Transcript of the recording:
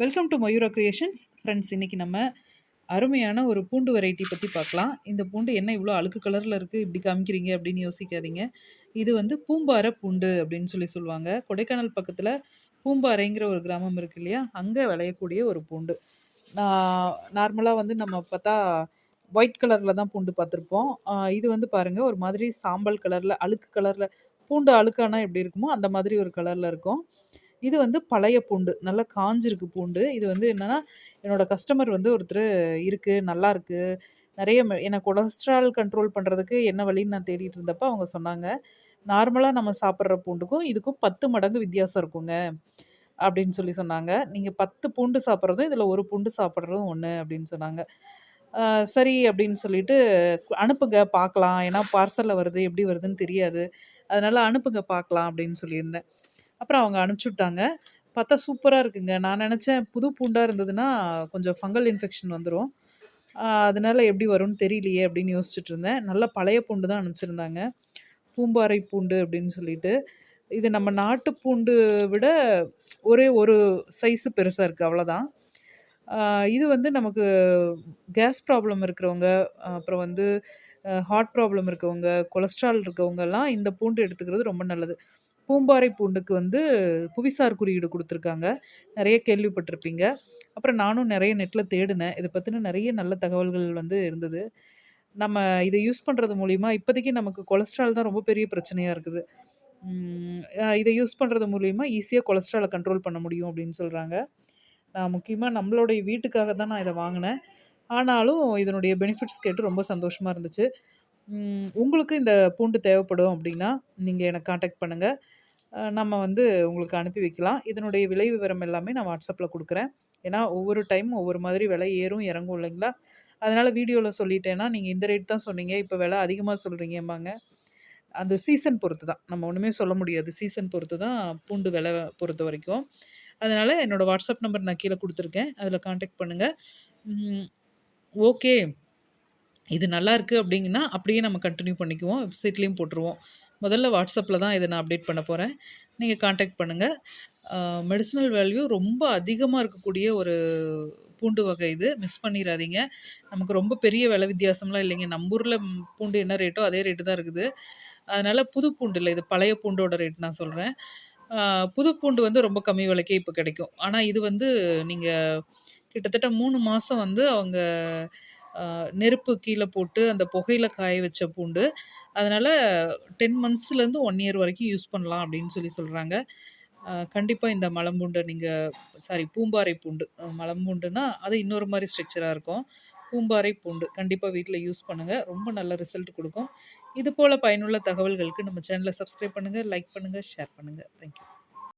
Welcome to Mayura creations friends இன்றைக்கி நம்ம அருமையான ஒரு பூண்டு வெரைட்டி பற்றி பார்க்கலாம். இந்த பூண்டு என்ன இவ்வளோ அழுக்கு கலரில் இருக்குது இப்படி காமிக்கிறீங்க அப்படின்னு யோசிக்காதீங்க. இது வந்து பூம்பாறை பூண்டு அப்படின்னு சொல்லி சொல்லுவாங்க. கொடைக்கானல் பக்கத்தில் பூம்பாறைங்கிற ஒரு கிராமம் இருக்குது இல்லையா? அங்கே விளையக்கூடிய ஒரு பூண்டு. நான் நார்மலாக வந்து நம்ம பார்த்தா ஒயிட் கலரில் தான் பூண்டு பார்த்துருப்போம். இது வந்து பாருங்கள் ஒரு மாதிரி சாம்பல் கலரில் அழுக்கு கலரில் பூண்டு அழுக்கானா எப்படி இருக்குமோ அந்த மாதிரி ஒரு கலரில் இருக்கும். இது வந்து பழைய பூண்டு நல்லா காஞ்சிருக்கு பூண்டு. இது வந்து என்னென்னா என்னோடய கஸ்டமர் வந்து ஒருத்தர் இருக்குது நல்லா இருக்குது நிறைய எனக்கு கொலஸ்ட்ரால் கண்ட்ரோல் பண்ணுறதுக்கு என்ன வழின்னு நான் தேடிட்டு இருந்தப்போ அவங்க சொன்னாங்க நார்மலாக நம்ம சாப்பிட்ற பூண்டுக்கும் இதுக்கும் பத்து மடங்கு வித்தியாசம் இருக்குங்க. அப்படின்னு சொல்லி சொன்னாங்க. நீங்கள் பத்து பூண்டு சாப்பிட்றதும் இதில் ஒரு பூண்டு சாப்பிட்றதும் ஒன்று அப்படின்னு சொன்னாங்க. சரி அப்படின்னு சொல்லிட்டு அனுப்புங்க பார்க்கலாம். ஏன்னா பார்சலில் வருது எப்படி வருதுன்னு தெரியாது. அதனால் அனுப்புங்க பார்க்கலாம் அப்படின்னு சொல்லியிருந்தேன். அப்புறம் அவங்க அனுப்பிச்சி விட்டாங்க பார்த்தா சூப்பராக இருக்குங்க. நான் நினச்சேன் புது பூண்டாக இருந்ததுன்னா கொஞ்சம் ஃபங்கல் இன்ஃபெக்ஷன் வந்துடும் அதனால எப்படி வரும்னு தெரியலையே அப்படின்னு யோசிச்சுட்டு இருந்தேன். நல்ல பழைய பூண்டு தான் அனுப்பிச்சிருந்தாங்க. பூம்பாறை பூண்டு அப்படின்னு சொல்லிட்டு. இது நம்ம நாட்டு பூண்டு விட ஒரே ஒரு சைஸு பெருசாக இருக்குது அவ்வளோதான் இது வந்து நமக்கு கேஸ் ப்ராப்ளம் இருக்கிறவங்க அப்புறம் வந்து ஹார்ட் ப்ராப்ளம் இருக்கவங்க கொலஸ்ட்ரால் இருக்கவங்கெல்லாம் இந்த பூண்டு எடுத்துக்கிறது ரொம்ப நல்லது. பூம்பாறை பூண்டுக்கு வந்து புவிசார் குறியீடு கொடுத்துருக்காங்க. நிறைய கேள்விப்பட்டிருப்பீங்க. அப்புறம் நானும் நிறைய நெட்டில் தேடினேன். இதை பற்றின நிறைய நல்ல தகவல்கள் வந்து இருந்தது. நம்ம இதை யூஸ் பண்ணுறது மூலிமா இப்போதைக்கு நமக்கு கொலஸ்ட்ரால் தான் ரொம்ப பெரிய பிரச்சனையாக இருக்குது. இதை யூஸ் பண்ணுறது மூலிமா ஈஸியாக கொலஸ்ட்ராலை கண்ட்ரோல் பண்ண முடியும் அப்படின்னு சொல்கிறாங்க நான் முக்கியமாக நம்மளுடைய வீட்டுக்காக தான் நான் இதை வாங்கினேன். ஆனாலும் இதனுடைய பெனிஃபிட்ஸ் கேட்டு ரொம்ப சந்தோஷமாக இருந்துச்சு. உங்களுக்கு இந்த பூண்டு தேவைப்படும் அப்படின்னா நீங்கள் எனக்கு காண்டாக்ட் பண்ணுங்கள் நம்ம வந்து உங்களுக்கு அனுப்பி வைக்கலாம். இதனுடைய விலை விவரம் எல்லாமே நான் வாட்ஸ்அப்பில் கொடுக்குறேன். ஏன்னா ஒவ்வொரு டைம் ஒவ்வொரு மாதிரி விலை ஏறும் இறங்கும் இல்லைங்களா? அதனால் வீடியோவில் சொல்லிட்டேன்னா நீங்கள் இந்த ரேட் தான் சொன்னீங்க. இப்போ விலை அதிகமாக சொல்கிறீங்கம்பாங்க அந்த சீசன் பொறுத்து தான் நம்ம ஒன்றுமே சொல்ல முடியாது. சீசன் பொறுத்து தான் பூண்டு விலை பொறுத்த வரைக்கும். அதனால் என்னோடய வாட்ஸ்அப் நம்பர் நான் கீழே கொடுத்துருக்கேன். அதில் காண்டாக்ட் பண்ணுங்கள் ஓகே இது நல்லா இருக்குது அப்படிங்கன்னா அப்படியே நம்ம கண்டினியூ பண்ணிக்குவோம். வெப்சைட்லேயும் போட்டுருவோம். முதல்ல வாட்ஸ்அப்பில் தான் இதை நான் அப்டேட் பண்ண போகிறேன் நீங்கள் காண்டாக்ட் பண்ணுங்கள் மெடிசனல் வேல்யூ ரொம்ப அதிகமாக இருக்கக்கூடிய ஒரு பூண்டு வகை இது. மிஸ் பண்ணிடாதீங்க நமக்கு ரொம்ப பெரிய விலை வித்தியாசம்லாம் இல்லைங்க. நம்ம ஊரில் பூண்டு என்ன ரேட்டோ அதே ரேட்டு தான் இருக்குது. அதனால் புது பூண்டு இல்லை இது பழைய பூண்டோட ரேட் நான் சொல்கிறேன் புது பூண்டு வந்து ரொம்ப கம்மி விலைக்கே இப்போ கிடைக்கும். ஆனால் இது வந்து நீங்கள் கிட்டத்தட்ட மூணு மாதம் வந்து அவங்க நெருப்பு கீழே போட்டு அந்த புகையில காய வச்ச பூண்டு அதனால் டென் மந்த்ஸ்லேருந்து ஒன் இயர் வரைக்கும் யூஸ் பண்ணலாம் அப்படின்னு சொல்லி சொல்கிறாங்க கண்டிப்பாக இந்த மலம்பூண்டை நீங்கள் சாரி பூம்பாறை பூண்டு மலம்பூண்டுனா அது இன்னொரு மாதிரி ஸ்ட்ரக்சராக இருக்கும். பூம்பாறை பூண்டு கண்டிப்பாக வீட்டில் யூஸ் பண்ணுங்கள் ரொம்ப நல்ல ரிசல்ட் கொடுக்கும். இது போல் பயனுள்ள தகவல்களுக்கு நம்ம சேனலை சப்ஸ்கிரைப் பண்ணுங்கள் லைக் பண்ணுங்கள் ஷேர் பண்ணுங்கள் தேங்க்யூ